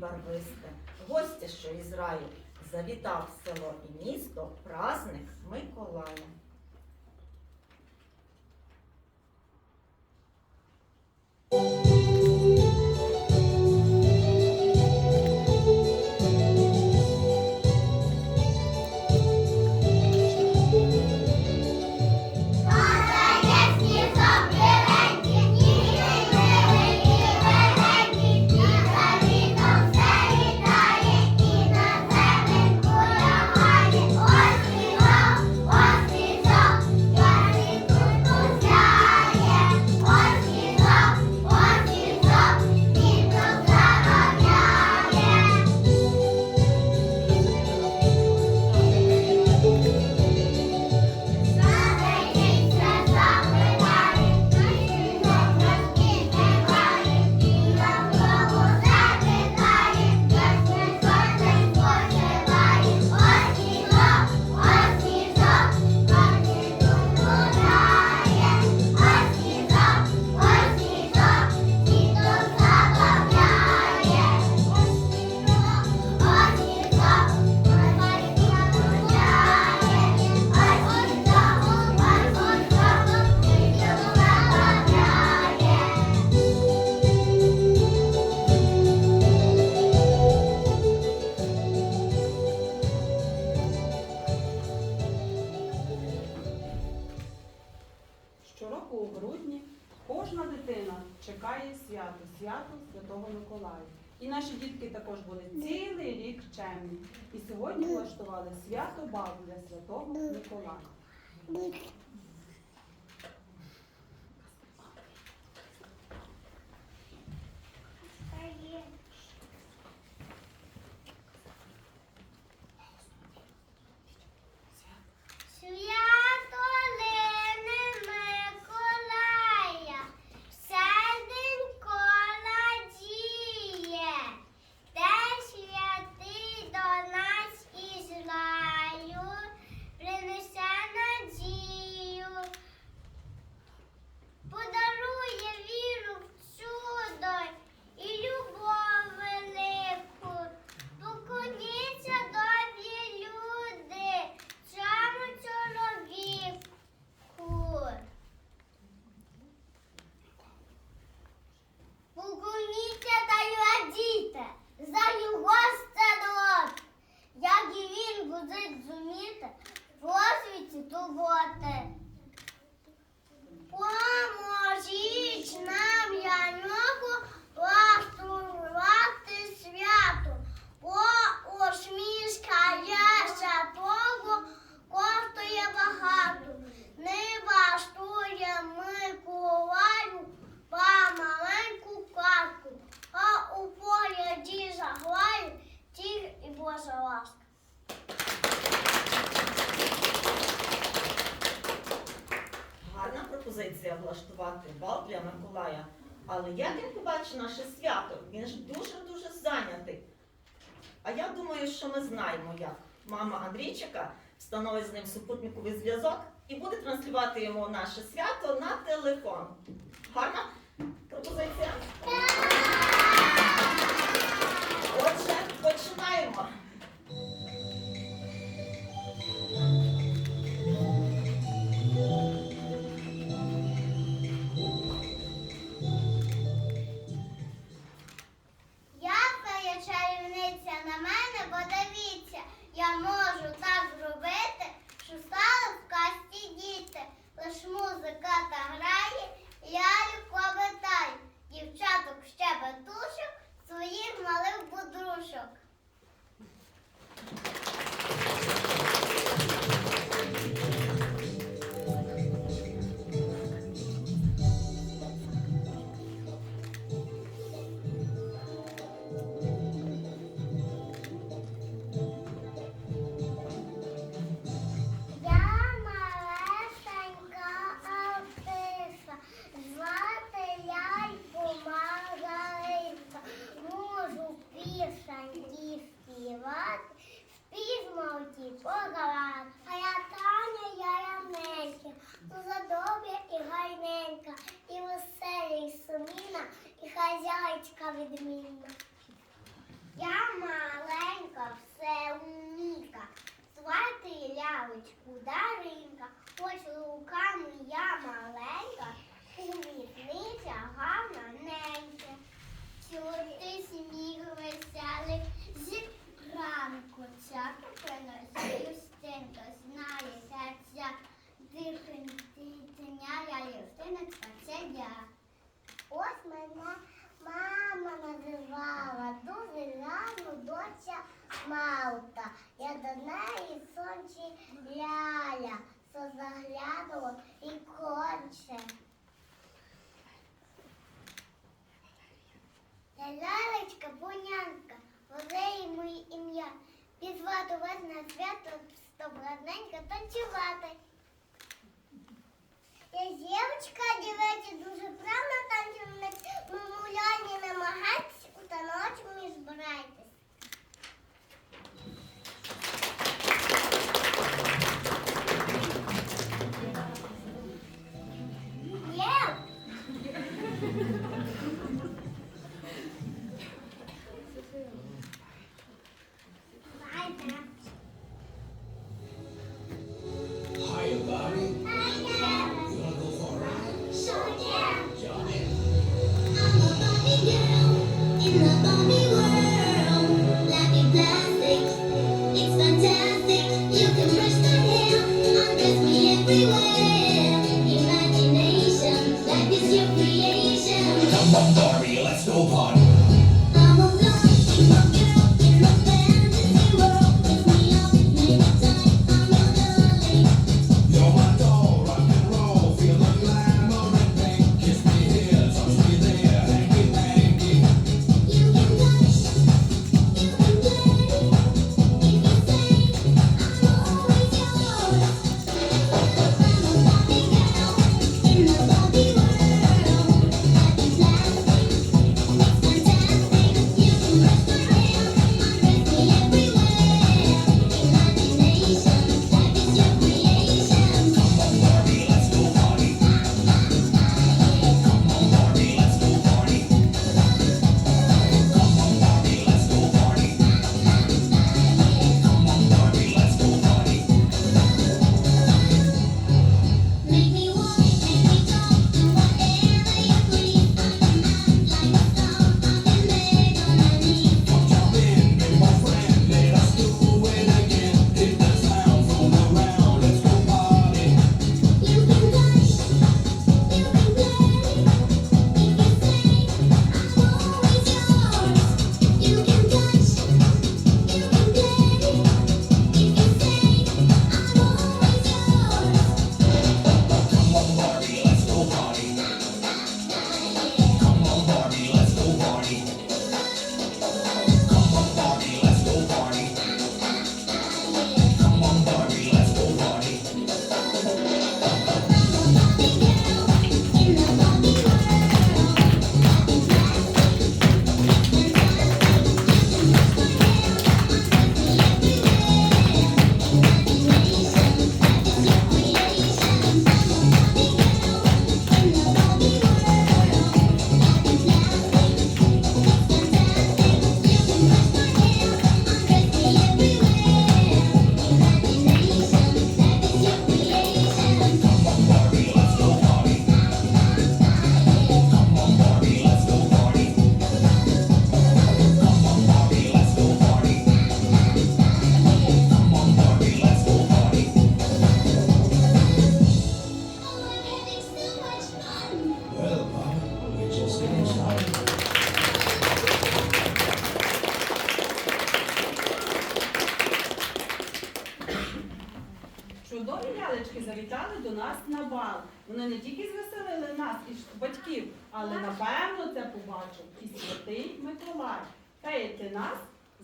барвисте, гостя, що із раю, завітав село і місто праздник Миколая. наші дітки також були цілий рік чемні. І сьогодні влаштували свято Баб для святого Миколая. влаштувати бал для Миколая. Але як він побачив наше свято, він ж дуже-дуже зайнятий. А я думаю, що ми знаємо, як мама Андрійчика встановить з ним супутниковий зв'язок і буде транслювати йому наше свято на телефон. Гарна пропозиція? Отже, починаємо.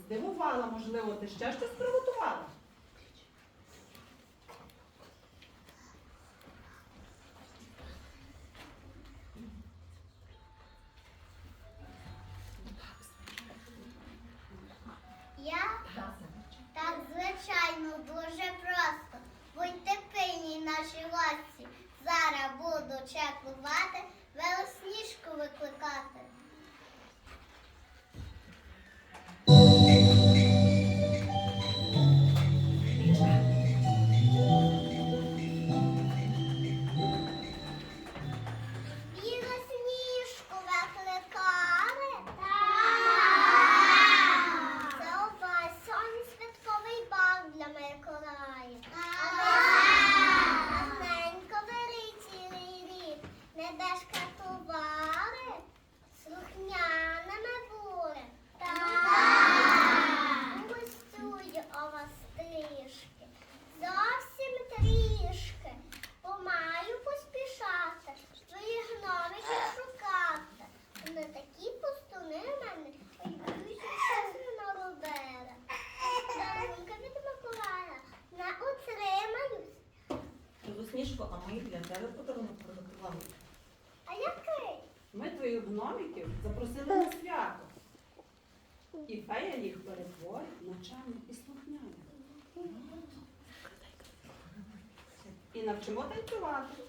Здивувала, можливо, ти ще щось приготувала? І навчимо танцювати.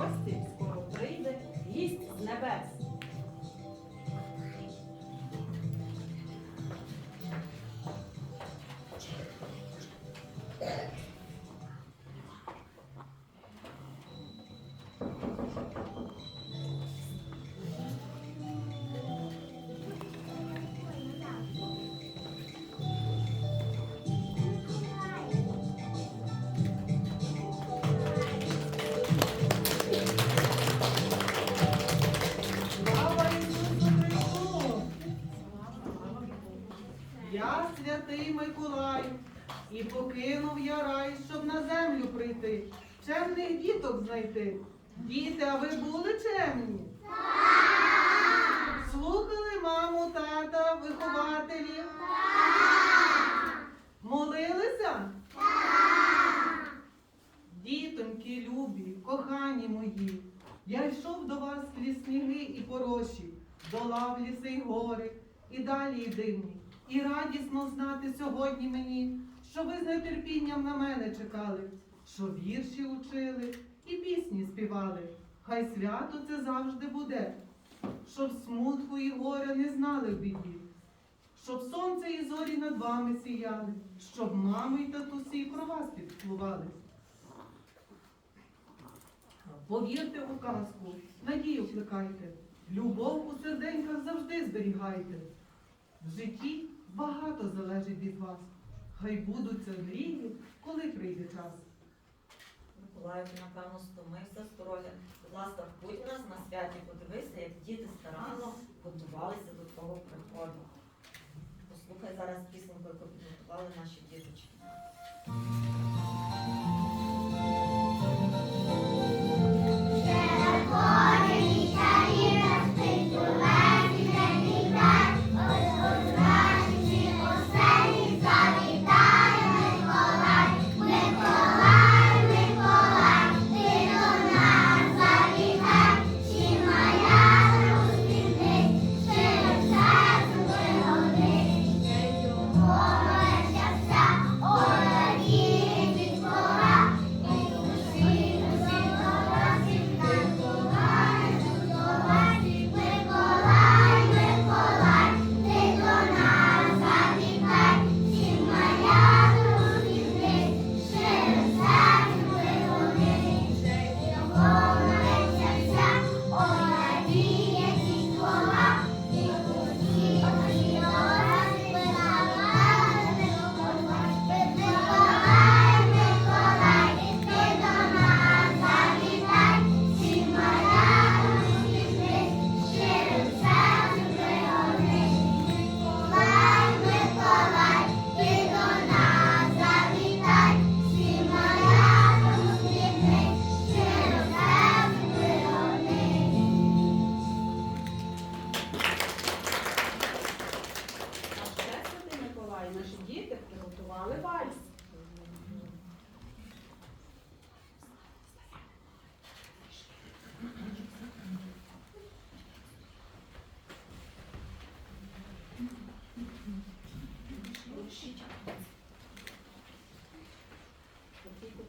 Гості скоро прийде гість з небес. Знайти. Діти, а ви були чемні? Слухали маму, тата, вихователів? Молилися? Дітоньки любі, кохані мої, я йшов до вас крізь сніги і пороші, долав ліси й гори, і далі й дивні. І радісно знати сьогодні мені, що ви з нетерпінням на мене чекали, що вірші учили і пісні співали. Хай свято це завжди буде, щоб смутку і горя не знали в біді, щоб сонце і зорі над вами сіяли, щоб мами й татусі про вас підплували. Повірте у казку, надію плекайте, любов у серденьках завжди зберігайте. В житті багато залежить від вас. Хай будуться мрії, коли прийде час. Миколаїв, напевно, стомився з дороги. Будь ласка, будь нас на святі, подивися, як діти старанно готувалися до того приходу. Послухай зараз пісеньку, яку підготували наші діточки.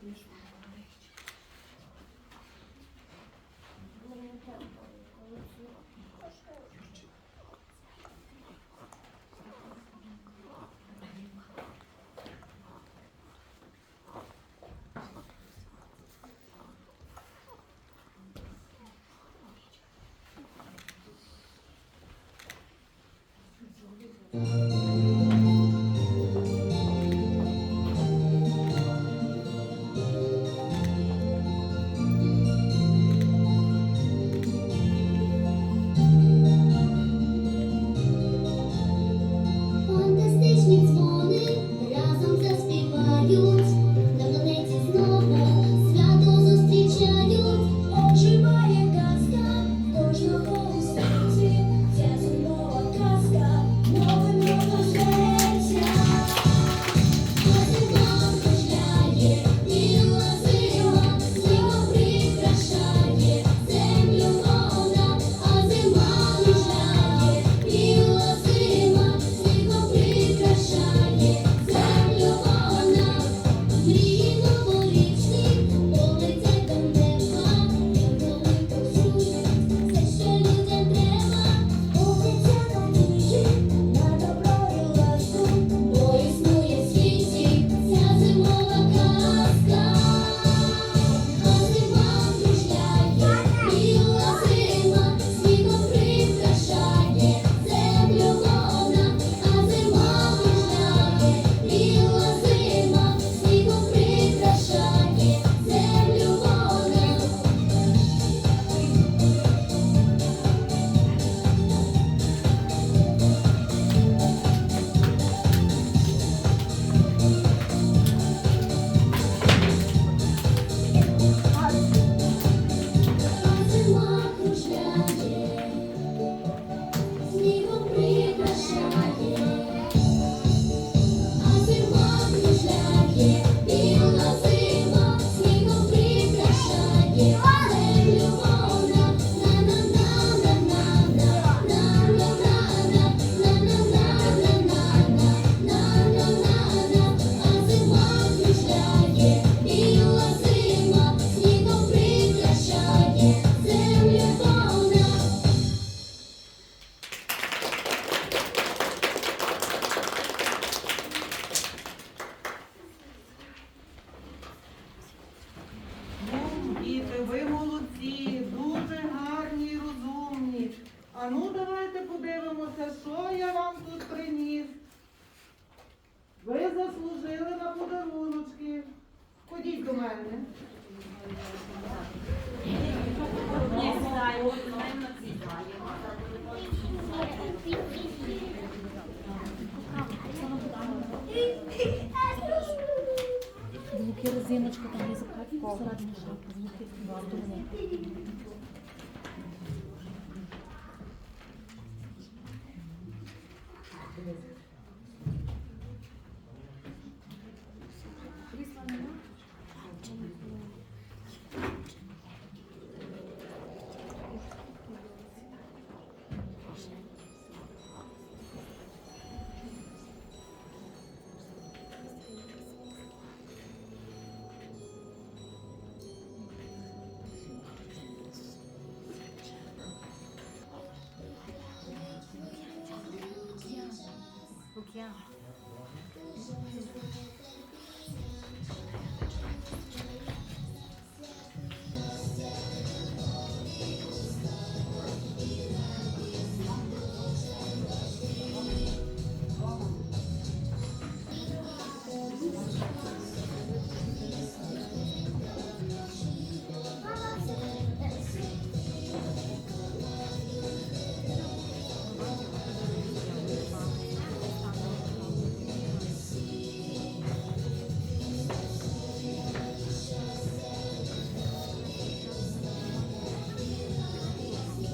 mesmo.